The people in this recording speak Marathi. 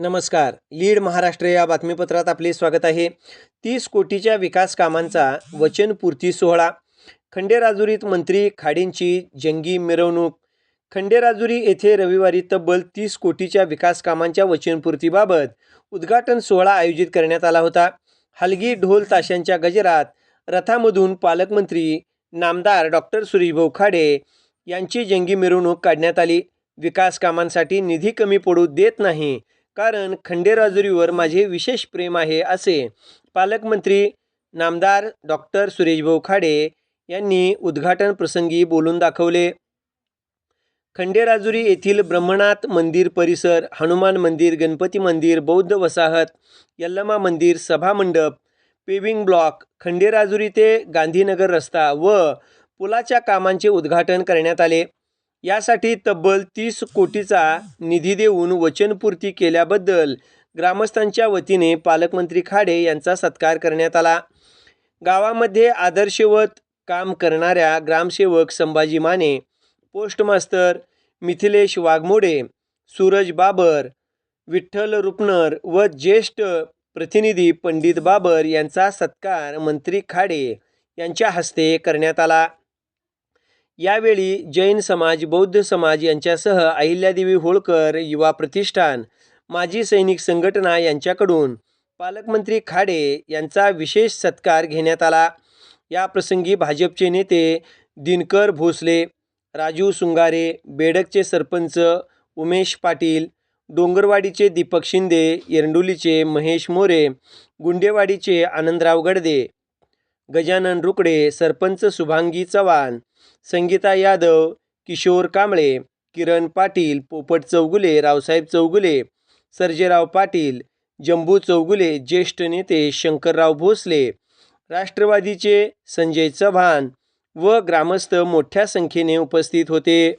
नमस्कार. लीड महाराष्ट्र या बातमीपत्रात आपले स्वागत आहे. तीस कोटीच्या विकास कामांचा वचनपूर्ती सोहळा. खंडेराजुरीत मंत्री खाडींची जंगी मिरवणूक. खंडेराजुरी येथे रविवारी तब्बल तीस कोटीच्या विकास कामांच्या वचनपूर्तीबाबत उद्घाटन सोहळा आयोजित करण्यात आला होता. हलगी ढोल ताशांच्या गजरात रथामधून पालकमंत्री नामदार डॉक्टर सुरेशभाऊ खाडे यांची जंगी मिरवणूक काढण्यात आली. विकास कामांसाठी निधी कमी पडू देत नाही कारण खंडेराजुरीवर माझे विशेष प्रेम आहे असे पालकमंत्री नामदार डॉक्टर सुरेशभाऊ खाडे यांनी उद्घाटन प्रसंगी बोलून दाखवले. खंडेराजुरी येथील ब्रह्मनाथ मंदिर परिसर हनुमान मंदिर गणपती मंदिर बौद्ध वसाहत यल्लमा मंदिर सभामंडप पेविंग ब्लॉक खंडेराजुरी ते गांधीनगर रस्ता व पुलाच्या कामांचे उद्घाटन करण्यात आले. यासाठी तब्बल तीस कोटीचा निधी देऊन वचनपूर्ती केल्याबद्दल ग्रामस्थांच्या वतीने पालकमंत्री खाडे यांचा सत्कार करण्यात आला. गावामध्ये आदर्शवत काम करणाऱ्या ग्रामसेवक संभाजी माने पोस्टमास्तर मिथिलेश वाघमोडे सूरज बाबर विठ्ठल रुपनर व ज्येष्ठ प्रतिनिधी पंडित बाबर यांचा सत्कार मंत्री खाडे यांच्या हस्ते करण्यात आला. यावेळी जैन समाज बौद्ध समाज यांच्यासह अहिल्यादेवी होळकर युवा प्रतिष्ठान माजी सैनिक संघटना यांच्याकडून पालकमंत्री खाडे यांचा विशेष सत्कार घेण्यात आला. या प्रसंगी भाजपचे नेते दिनकर भोसले राजू सुंगारे बेडकचे सरपंच उमेश पाटील डोंगरवाडीचे दीपक शिंदे एरंडोलीचे महेश मोरे गुंडेवाडीचे आनंदराव गडदे गजानन रुकडे सरपंच शुभांगी चव्हाण संगीता यादव किशोर कांबळे किरण पाटील पोपट चौगुले रावसाहेब चौगुले सर्जेराव पाटील जंबू चौगुले ज्येष्ठ नेते शंकरराव भोसले राष्ट्रवादीचे संजय चव्हाण व ग्रामस्थ मोठ्या संख्येने उपस्थित होते.